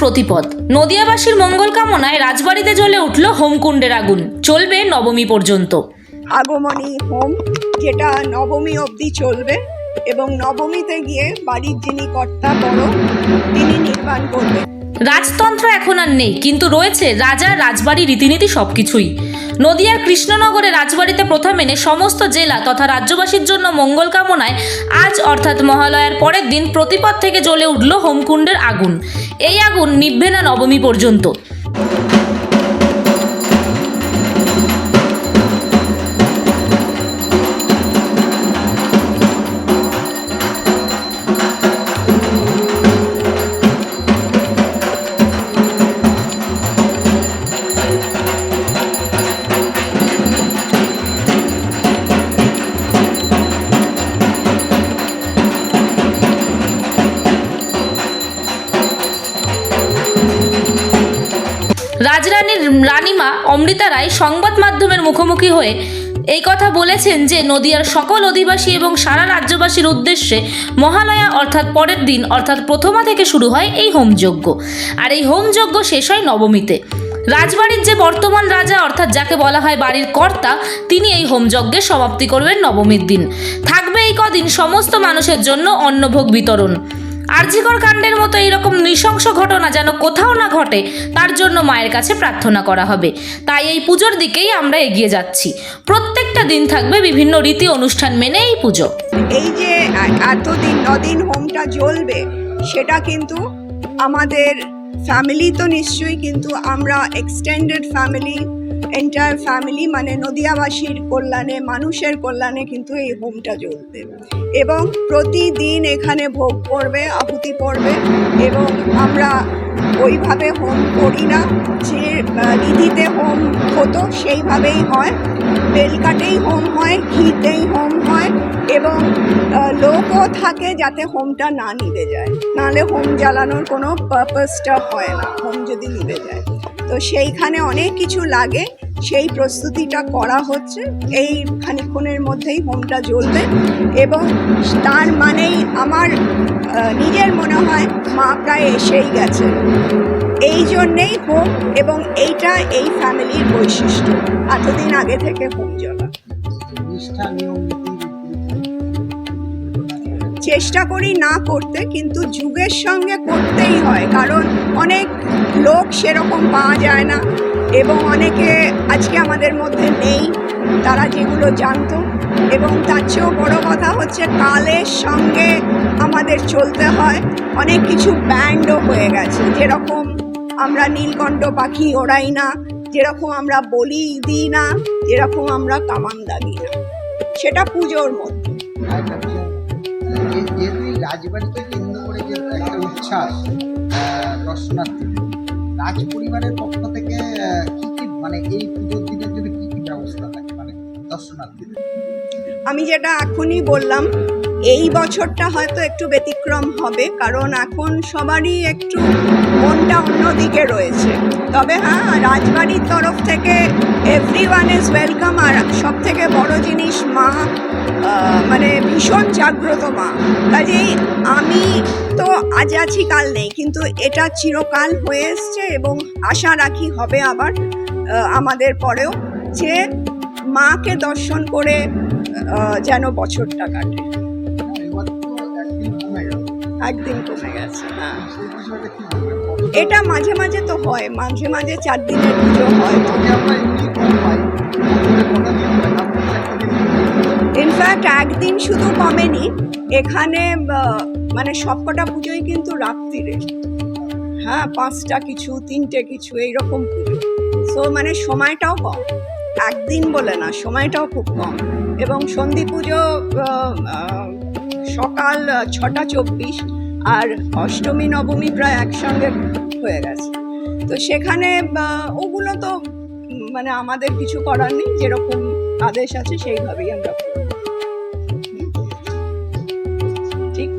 প্রতিপদ। নদিয়াবাসীর মঙ্গল কামনায় রাজবাড়িতে জ্বলে উঠল হোমকুণ্ডের আগুন। চলবে নবমী পর্যন্ত। আগমনী হোম, যেটা নবমী অবধি চলবে এবং নবমীতে গিয়ে বাড়ির যিনি কর্তা বড়, তিনি নির্মাণ করবেন। রাজতন্ত্র এখন আর নেই, কিন্তু রয়েছে রাজার রাজবাড়ি, রীতিনীতি সবকিছুই। নদিয়ার কৃষ্ণনগরে রাজবাড়িতে প্রথা মেনে সমস্ত জেলা তথা রাজ্যবাসীর জন্য মঙ্গল কামনায় আজ অর্থাৎ মহালয়ার পরের দিন প্রতিপদ থেকে জ্বলে উঠল হোমকুণ্ডের আগুন। এই আগুন নিভবে না নবমী পর্যন্ত। রাজরানীর রানীমা অমৃতা রায় সংবাদ মাধ্যমের মুখোমুখি হয়ে এই কথা বলেছেন যে, নদিয়ার সকল অধিবাসী এবং সারা রাজ্যবাসীর উদ্দেশ্যে মহালয়া অর্থাৎ পরের দিন, অর্থাৎ প্রথমা থেকে শুরু হয় এই হোমযজ্ঞ। আর এই হোমযজ্ঞ শেষ হয় নবমীতে। রাজবাড়ির যে বর্তমান রাজা, অর্থাৎ যাকে বলা হয় বাড়ির কর্তা, তিনি এই হোমযজ্ঞের সমাপ্তি করবেন নবমীর দিন। থাকবে এই কদিন সমস্ত মানুষের জন্য অন্নভোগ বিতরণ। আরজিকর কাণ্ডের মতো এইরকম নৃশংস ঘটনা যেন কোথাও না ঘটে, তার জন্য মায়ের কাছে প্রার্থনা করা হবে। তাই এই পুজোর দিকেই আমরা এগিয়ে যাচ্ছি। প্রত্যেকটা দিন থাকবে বিভিন্ন রীতি অনুষ্ঠান মেনে এই পুজো। এই যে এতদিন, নদিন হোমটা জ্বলবে, সেটা কিন্তু আমাদের ফ্যামিলি তো নিশ্চয়ই, কিন্তু আমরা এক্সটেন্ডেড ফ্যামিলি এন্টায়ার ফ্যামিলি মানে নদিয়াবাসীর কল্যাণে, মানুষের কল্যাণে কিন্তু এই হোমটা জ্বলবে। এবং প্রতিদিন এখানে ভোগ পড়বে, আহুতি পড়বে, এবং আমরা ওইভাবে হোম করি না। যে রীতিতে হোম হতো, সেইভাবেই হয়। বেলকাটেই হোম হয়, ঘিতেই হোম হয়, এবং লোকও থাকে যাতে হোমটা না নিভে যায়। নাহলে হোম জ্বালানোর কোনো পারপাসটা হয় না, হোম যদি নিভে যায়। তো সেইখানে অনেক কিছু লাগে। সেই প্রস্তুতিটা করা হচ্ছে। এই খানিক্ষণের মধ্যেই হোমটা জ্বলবে এবং তার মানেই আমার নিজের মনে হয় মা প্রায় এসেই গেছে। এই জন্যেই হোম এবং এইটা এই ফ্যামিলির বৈশিষ্ট্য। এতদিন আগে থেকে হোম জ্বলা চেষ্টা করি না করতে কিন্তু যুগের সঙ্গে করতেই হয় কারণ অনেক লোক সেরকম পাওয়া যায় না এবং অনেকে আজকে আমাদের মধ্যে নেই তারা যেগুলো জানতো। এবং তার চেয়েও বড় কথা হচ্ছে কালের সঙ্গে আমাদের চলতে হয় অনেক কিছু ব্যান্ডও হয়ে গেছে। যেরকম আমরা নীলকণ্ঠ পাখি ওড়াই না যেরকম আমরা বলি দিই না যেরকম আমরা কামান দাগি না। সেটা পুজোর মধ্যে। আরেকটা বিষয়, যে- যেহেতু এই রাজবাড়িকে কেন্দ্র করে যে একটা উচ্ছ্বাস দর্শনার্থী, রাজ পরিবারের পক্ষ থেকে কি কি মানে এই পুজোর দিনের জন্য কি কি ব্যবস্থা থাকে মানে দর্শনার্থীদের? আমি যেটা এখনই বললাম এই বছরটা হয়তো একটু ব্যতিক্রম হবে, কারণ এখন সবারই একটু মনটা অন্যদিকে রয়েছে। তবে হ্যাঁ রাজবাড়ির তরফ থেকে এভরি ওয়ান ইজ ওয়েলকাম আর সব থেকে বড় জিনিস মা মানে ভীষণ জাগ্রত মা। কাজেই আমি তো আজ আছি, কাল নেই, কিন্তু এটা চিরকাল হয়ে এসছে এবং আশা রাখি হবে আবার আমাদের পরেও যে মাকে দর্শন করে যেন বছরটা কাটে। একদিন কমে গেছে হ্যাঁ এটা মাঝে মাঝে তো হয়, মাঝে মাঝে চার দিনের পুজো হয়। ইনফ্যাক্ট একদিন শুধু কমেনি, এখানে মানে সবকটা পুজোই কিন্তু রাত্রিরে। হ্যাঁ পাঁচটা কিছু, তিনটে কিছু, এইরকম পুজো। সো মানে সময়টাও কম। একদিন বলে না, সময়টাও খুব কম। এবং সন্ধি পুজো সকাল ছটা চব্বিশ আর অষ্টমী, নবমী প্রায় একসঙ্গে হয়ে গেছে। তো সেখানে ওগুলো তো মানে আমাদের কিছু করার নেই, যেরকম আদেশ আছে সেইভাবেই আমরা